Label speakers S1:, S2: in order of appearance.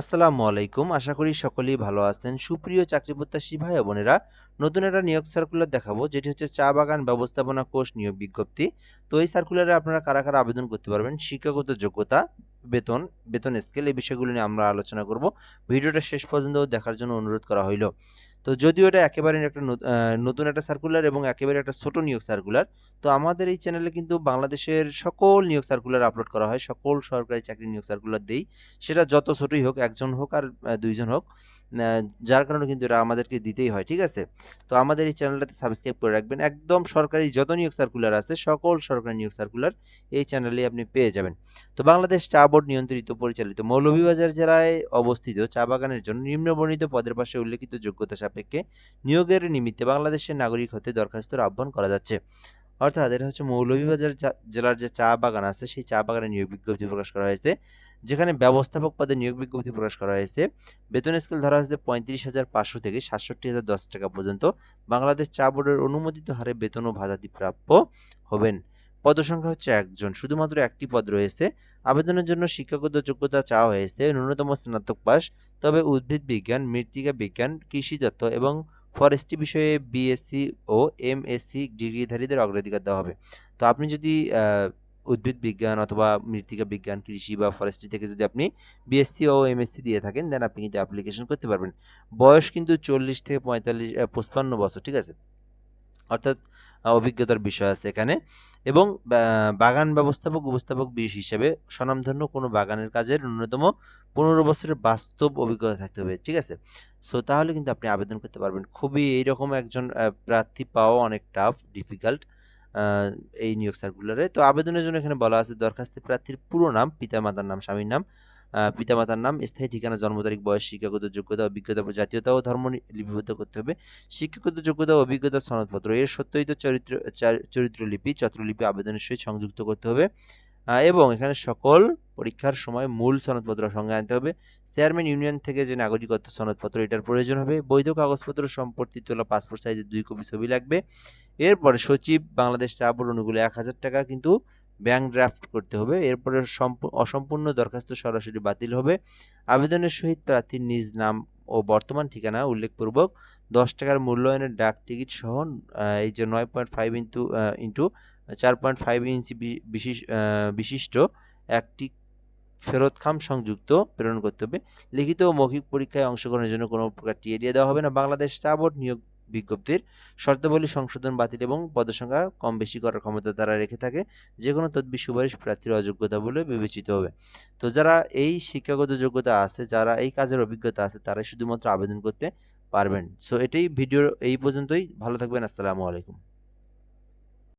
S1: আসসালামু আলাইকুম। আশা করি সকলেই ভালো আছেন। সুপ্রিয় চাকরি প্রত্যাশী ভাই বোনেরা, নতুন একটা নিয়োগ সার্কুলার দেখাবো, যেটি হচ্ছে চা বাগান ব্যবস্থাপনা কোর্স নিয়োগ বিজ্ঞপ্তি। তো এই সার্কুলারে আপনারা কারা কারা আবেদন করতে পারবেন? শিক্ষাগত যোগ্যতা, বেতন বেতন স্কেল এই বিষয়গুলো নিয়ে আমরা আলোচনা করব। ভিডিওটা শেষ পর্যন্ত দেখার জন্য অনুরোধ করা হইল। তো যদিও এটা একেবারে একটা নত- নতুন একটা সার্কুলার এবং একেবারে একটা ছোট নিয়োগ সার্কুলার তো আমাদের এই চ্যানেলে কিন্তু বাংলাদেশের সকল নিয়োগ সার্কুলার আপলোড করা হয়, সকল সরকারি চাকরি নিয়োগ সার্কুলার দেই সেটা যত ছোটই হোক, একজন হোক আর দুইজন হোক যার কারণে কিন্তু এটা আমাদেরকে দিতেই হয়, ঠিক আছে? তো আমাদের এই চ্যানেলটাতে সাবস্ক্রাইব করে রাখবেন। একদম সরকারি যত নিয়োগ সার্কুলার আছে, সকল সরকারি নিয়োগ সার্কুলার এই চ্যানেলে আপনি পেয়ে যাবেন। তো বাংলাদেশ চা বোর্ড নিয়ন্ত্রিত পরিচালিত মৌলভীবাজার জেলায় অবস্থিত চা বাগানের জন্য নিম্নবর্ণিত পদের পাশে উল্লেখিত যোগ্যতা সাপেক্ষে নিয়োগের নিমিত্তে বাংলাদেশের নাগরিক হতে দরখাস্তর আহ্বান করা যাচ্ছে। অর্থাৎ এটা হচ্ছে মৌলভীবাজার জেলার যে চা বাগান আছে, সেই চা বাগানের নিয়োগ বিজ্ঞপ্তি প্রকাশ করা হয়েছে, যেখানে ব্যবস্থাপক পদে নিয়োগ বিজ্ঞপ্তি প্রকাশ করা হয়েছে। বেতন স্কেল ধরা হয়েছে পঁয়ত্রিশ হাজার পাঁচশো থেকে সাতষট্টি হাজার দশ টাকা পর্যন্ত। বাংলাদেশ চা বোর্ডের অনুমোদিত হারে বেতন ও ভাতাদি প্রাপ্য হবেন। পদসংখ্যা হচ্ছে একজন। শুধুমাত্র একটি পদ রয়েছে। আবেদনের জন্য শিক্ষাগত যোগ্যতা চাওয়া হয়েছে। ন্যূনতম স্নাতক পাস, তবে উদ্ভিদ বিজ্ঞান, মৃত্তিকা বিজ্ঞান কৃষিতত্ত্ব এবং ফরেস্ট্রি বিষয়ে বিএসসি ও এমএসসি ডিগ্রিধারীদের অগ্রাধিকার দেওয়া হবে। তো আপনি যদি উদ্ভিদ বিজ্ঞান অথবা মৃত্তিকা বিজ্ঞান, কৃষি বা ফরেস্ট্রি থেকে যদি আপনি বিএসসি ও এমএসসি দিয়ে থাকেন দেন আপনি কিন্তু অ্যাপ্লিকেশন করতে পারবেন। বয়স কিন্তু চল্লিশ থেকে পঁয়তাল্লিশ পঁচপান্ন বছর, ঠিক আছে? অর্থাৎ অভিজ্ঞতার বিষয় আছে এখানে। এবং বাগান ব্যবস্থাপক, উপস্থাপক বিশ হিসেবে স্বনামধন্য কোনো বাগানের কাজের ন্যূনতম পনেরো বছরের বাস্তব অভিজ্ঞতা থাকতে হবে, ঠিক আছে? সো তাহলে কিন্তু আপনি আবেদন করতে পারবেন। খুবই এইরকম একজন প্রার্থী পাওয়া অনেক টাফ ডিফিকাল্ট এই নিয়োগ সার্কুলারে তো আবেদনের জন্য এখানে বলা আছে দরখাস্তের প্রার্থীর পুরো নাম, পিতামাতার নাম, স্বামীর নাম পিতামাতার নাম, স্থায়ী ঠিকানা, জন্ম তারিখ, বয়স, শিক্ষাগত যোগ্যতা, অভিজ্ঞতা জাতীয়তা ও ধর্ম লিপিবদ্ধ করতে হবে। শিক্ষাগত যোগ্যতা অভিজ্ঞতা সনদপত্র, এর সত্যই তো চরিত্র, চার- চরিত্রলিপি চত্রলিপি আবেদনের সহিত সংযুক্ত করতে হবে। এবং এখানে সকল পরীক্ষার সময় মূল সনদপত্র সঙ্গে আনতে হবে। চেয়ারম্যান ইউনিয়ন থেকে যে নাগরিকত্ব সনদপত্র, এটার প্রয়োজন হবে। বৈধ কাগজপত্র সম্পর্কিত তোলা পাসপোর্ট সাইজের দুই কপি ছবি লাগবে। এরপরে সচিব বাংলাদেশ চা বোর্ড অনুকূলে এক হাজার টাকা, কিন্তু ব্যাংক ড্রাফট করতে হবে। এরপরে সম্পূ- অসম্পূর্ণ দরখাস্ত সরাসরি বাতিল হবে। আবেদনের সহিত প্রার্থীর নিজ নাম ও বর্তমান ঠিকানা উল্লেখপূর্বক দশ টাকার মূল্যায়নের ডাক টিকিট সহ এই যে নয় পয়েন্ট ফাইভ ইন্টু ইন্টু চার পয়েন্ট ফাইভ ইঞ্চি বি- বিশিষ বিশিষ্ট একটি ফেরত খাম সংযুক্ত প্রেরণ করতে হবে। লিখিত ও মৌখিক পরীক্ষায় অংশগ্রহণের জন্য কোনো প্রকার টিএ দেওয়া হবে না। বাংলাদেশ চা বোর্ড নিয়োগ বিজ্ঞপ্তির শর্তাবলী সংশোধন বাতিল এবং পদসংখ্যা কম বেশি করার ক্ষমতা তারা রেখে থাকে যে কোনো তদবি সুপারিশ প্রার্থীর অযোগ্যতা বলে বিবেচিত হবে। তো যারা এই শিক্ষাগত যোগ্যতা আছে, যারা এই কাজের অভিজ্ঞতা আছে, তারাই শুধুমাত্র আবেদন করতে পারবেন। সো এটাই ভিডিওর এই পর্যন্তই। ভালো থাকবেন। আসসালামু আলাইকুম।